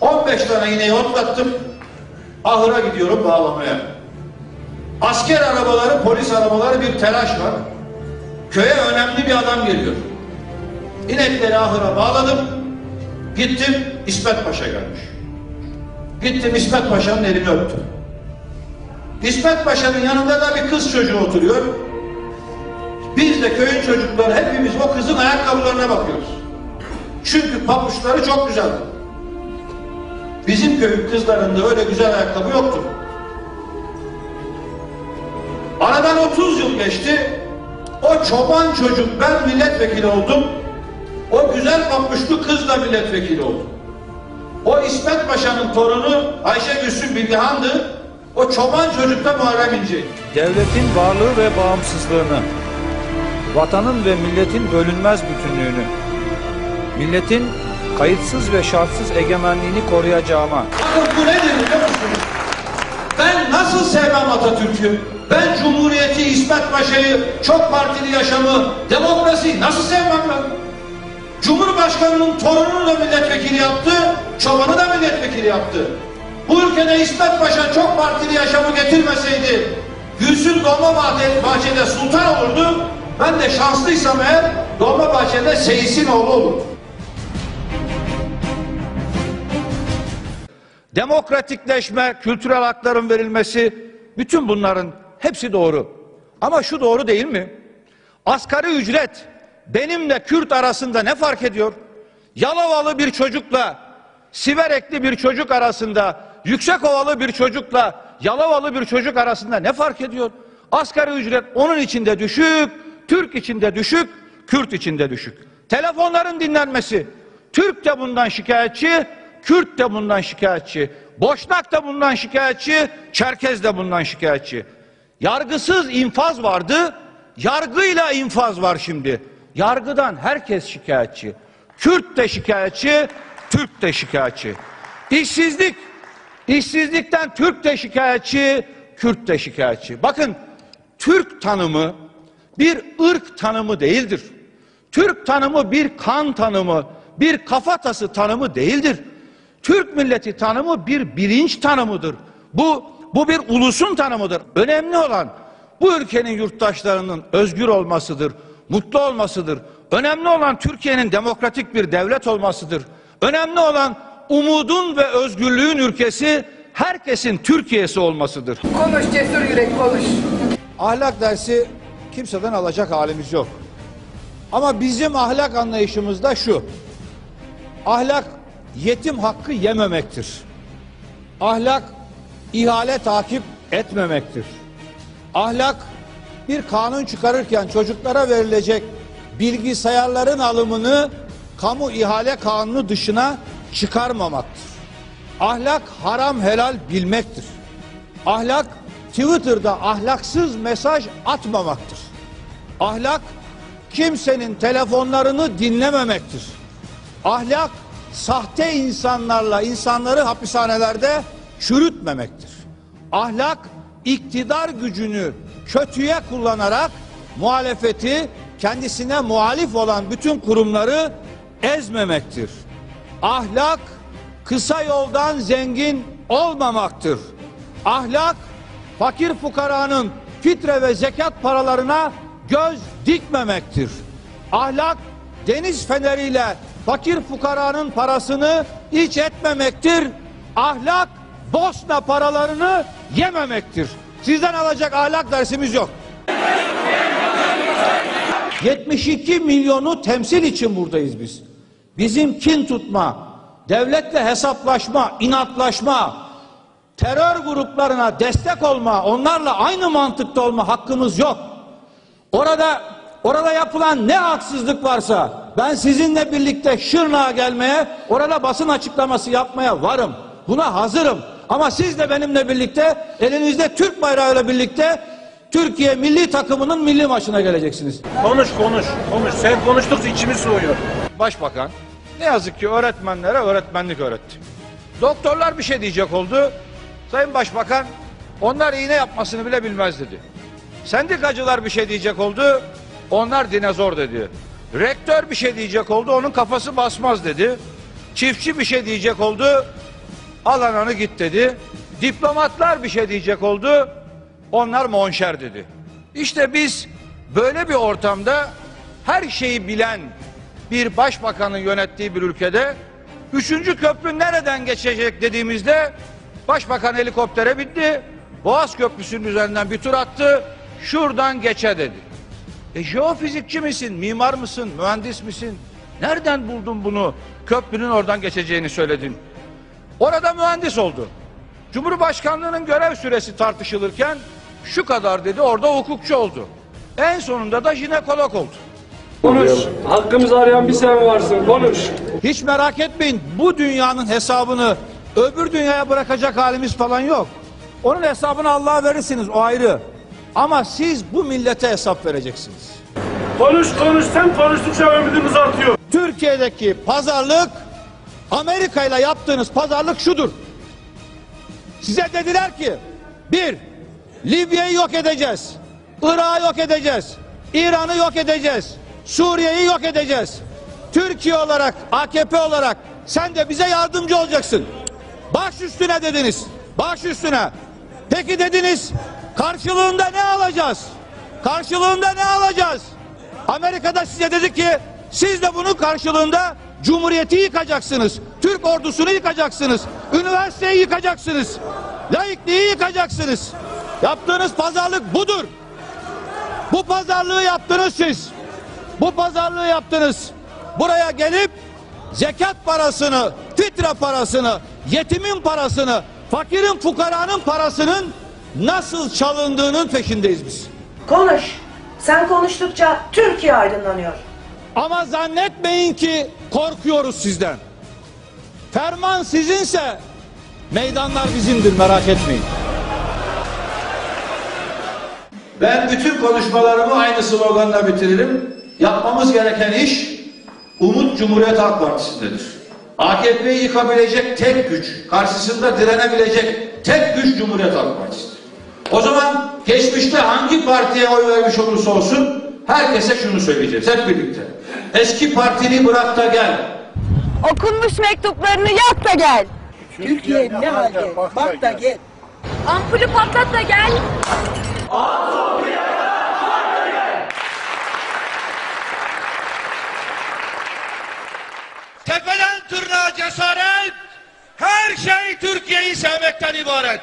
15 tane ineği otlattım. Ahıra gidiyorum bağlamaya. Asker arabaları, polis arabaları bir telaş var. Köye önemli bir adam geliyor. İnekleri ahıra bağladım. Gittim İsmet Paşa gelmiş. Gittim İsmet Paşa'nın elini öptüm. İsmet Paşa'nın yanında da bir kız çocuğu oturuyor. Biz de köyün çocukları hepimiz o kızın ayakkabılarına bakıyoruz. Çünkü pabuçları çok güzeldi. Bizim köyün kızlarında öyle güzel ayakkabı yoktu. Aradan 30 yıl geçti. O çoban çocuk ben milletvekili oldum. O güzel pabuçlu kız da milletvekili oldu. O İsmet Paşa'nın torunu Ayşe Gülsüm Bilgehan'dı. O çoban çocuk da Muharrem İnce. devletin varlığı ve bağımsızlığını, vatanın ve milletin bölünmez bütünlüğünü, milletin kayıtsız ve şartsız egemenliğini koruyacağıma, Bakın bu nedir biliyor musunuz? Ben nasıl sevmem Atatürk'ü? Ben Cumhuriyeti, İsmet Paşa'yı, çok partili yaşamı, demokrasiyi nasıl sevmem ben? Cumhurbaşkanının torununu da milletvekili yaptı, çobanı da milletvekili yaptı. Bu ülkede İsmet Paşa çok partili yaşamı getirmeseydi, Gülsün Dolmabahçe- Bahçe'de sultan olurdu. Ben de şanslıysam eğer Dolmabahçe'de Seyis'in oğlu olurdum. Demokratikleşme, kültürel hakların verilmesi, bütün bunların hepsi doğru. Ama şu doğru değil mi? Asgari ücret benimle Kürt arasında ne fark ediyor? Yalovalı bir çocukla Siverekli bir çocuk arasında, Yüksekovalı bir çocukla Yalovalı bir çocuk arasında ne fark ediyor? Asgari ücret onun içinde düşük, Türk içinde düşük, Kürt içinde düşük. Telefonların dinlenmesi, Türk de bundan şikayetçi, Kürt de bundan şikayetçi, Boşnak da bundan şikayetçi, Çerkez de bundan şikayetçi. Yargısız infaz vardı, yargıyla infaz var şimdi. Yargıdan herkes şikayetçi. Kürt de şikayetçi, Türk de şikayetçi. İşsizlik, işsizlikten Türk de şikayetçi, Kürt de şikayetçi. Bakın Türk tanımı bir ırk tanımı değildir. Türk tanımı bir kan tanımı, bir kafatası tanımı değildir. Türk milleti tanımı bir bilinç tanımıdır. Bu bu bir ulusun tanımıdır. Önemli olan bu ülkenin yurttaşlarının özgür olmasıdır, mutlu olmasıdır. Önemli olan Türkiye'nin demokratik bir devlet olmasıdır. Önemli olan umudun ve özgürlüğün ülkesi herkesin Türkiye'si olmasıdır. Konuş cesur yürek konuş. Ahlak dersi kimseden alacak halimiz yok. Ama bizim ahlak anlayışımız da şu. Ahlak yetim hakkı yememektir. Ahlak ihale takip etmemektir. Ahlak bir kanun çıkarırken çocuklara verilecek bilgisayarların alımını kamu ihale kanunu dışına çıkarmamaktır. Ahlak haram helal bilmektir. Ahlak Twitter'da ahlaksız mesaj atmamaktır. Ahlak kimsenin telefonlarını dinlememektir. Ahlak sahte insanlarla insanları hapishanelerde çürütmemektir. Ahlak iktidar gücünü kötüye kullanarak muhalefeti kendisine muhalif olan bütün kurumları ezmemektir. Ahlak kısa yoldan zengin olmamaktır. Ahlak fakir fukaranın fitre ve zekat paralarına göz dikmemektir. Ahlak deniz feneriyle fakir fukaranın parasını iç etmemektir. Ahlak Bosna paralarını yememektir. Sizden alacak ahlak dersimiz yok. 72 milyonu temsil için buradayız biz. Bizim kin tutma, devletle hesaplaşma, inatlaşma, terör gruplarına destek olma, onlarla aynı mantıkta olma hakkımız yok. Orada orada yapılan ne haksızlık varsa ben sizinle birlikte Şırnak'a gelmeye, orada basın açıklaması yapmaya varım. Buna hazırım. Ama siz de benimle birlikte elinizde Türk bayrağıyla birlikte Türkiye milli takımının milli maçına geleceksiniz. Konuş konuş konuş. Sen konuştukça içimiz soğuyor. Başbakan ne yazık ki öğretmenlere öğretmenlik öğretti. Doktorlar bir şey diyecek oldu. Sayın Başbakan onlar iğne yapmasını bile bilmez dedi. Sendikacılar bir şey diyecek oldu. Onlar dinozor dedi. Rektör bir şey diyecek oldu. Onun kafası basmaz dedi. Çiftçi bir şey diyecek oldu. Alananı git dedi. Diplomatlar bir şey diyecek oldu. Onlar monşer dedi. İşte biz böyle bir ortamda her şeyi bilen bir başbakanın yönettiği bir ülkede üçüncü köprü nereden geçecek dediğimizde başbakan helikoptere bindi. Boğaz Köprüsü'nün üzerinden bir tur attı. Şuradan geçe dedi. E jeofizikçi misin, mimar mısın, mühendis misin? Nereden buldun bunu? Köprünün oradan geçeceğini söyledin. Orada mühendis oldu. Cumhurbaşkanlığının görev süresi tartışılırken şu kadar dedi orada hukukçu oldu. En sonunda da jinekolog oldu. Konuş. Hakkımızı arayan bir sen varsın. Konuş. Hiç merak etmeyin bu dünyanın hesabını öbür dünyaya bırakacak halimiz falan yok. Onun hesabını Allah'a verirsiniz o ayrı. Ama siz bu millete hesap vereceksiniz. Konuş konuş. Sen konuştukça ümidimiz artıyor. Türkiye'deki pazarlık Amerika ile yaptığınız pazarlık şudur. Size dediler ki bir Libya'yı yok edeceğiz. Irak'ı yok edeceğiz. İran'ı yok edeceğiz. Suriye'yi yok edeceğiz. Türkiye olarak, AKP olarak sen de bize yardımcı olacaksın. Baş üstüne dediniz. Baş üstüne. Peki dediniz karşılığında ne alacağız? Karşılığında ne alacağız? Amerika'da size dedi ki siz de bunun karşılığında Cumhuriyeti yıkacaksınız. Türk ordusunu yıkacaksınız. Üniversiteyi yıkacaksınız. Laikliği yıkacaksınız. Yaptığınız pazarlık budur. Bu pazarlığı yaptınız siz. Bu pazarlığı yaptınız. Buraya gelip zekat parasını, fitre parasını, yetimin parasını, fakirin fukaranın parasının nasıl çalındığının peşindeyiz biz. Konuş. Sen konuştukça Türkiye aydınlanıyor. Ama zannetmeyin ki korkuyoruz sizden. Ferman sizinse meydanlar bizimdir merak etmeyin. Ben bütün konuşmalarımı aynı sloganla bitiririm. Yapmamız gereken iş Umut Cumhuriyet Halk Partisi'ndedir. AKP'yi yıkabilecek tek güç, karşısında direnebilecek tek güç Cumhuriyet Halk Partisi'dir. O zaman geçmişte hangi partiye oy vermiş olursa olsun herkese şunu söyleyeceğiz hep birlikte. Eski partini bırak da gel. Okunmuş mektuplarını yak da gel. Türkiye ne halde? Bak da gel. Ampulü patlat da gel. Tepeden tırnağa cesaret, her şey Türkiye'yi sevmekten ibaret.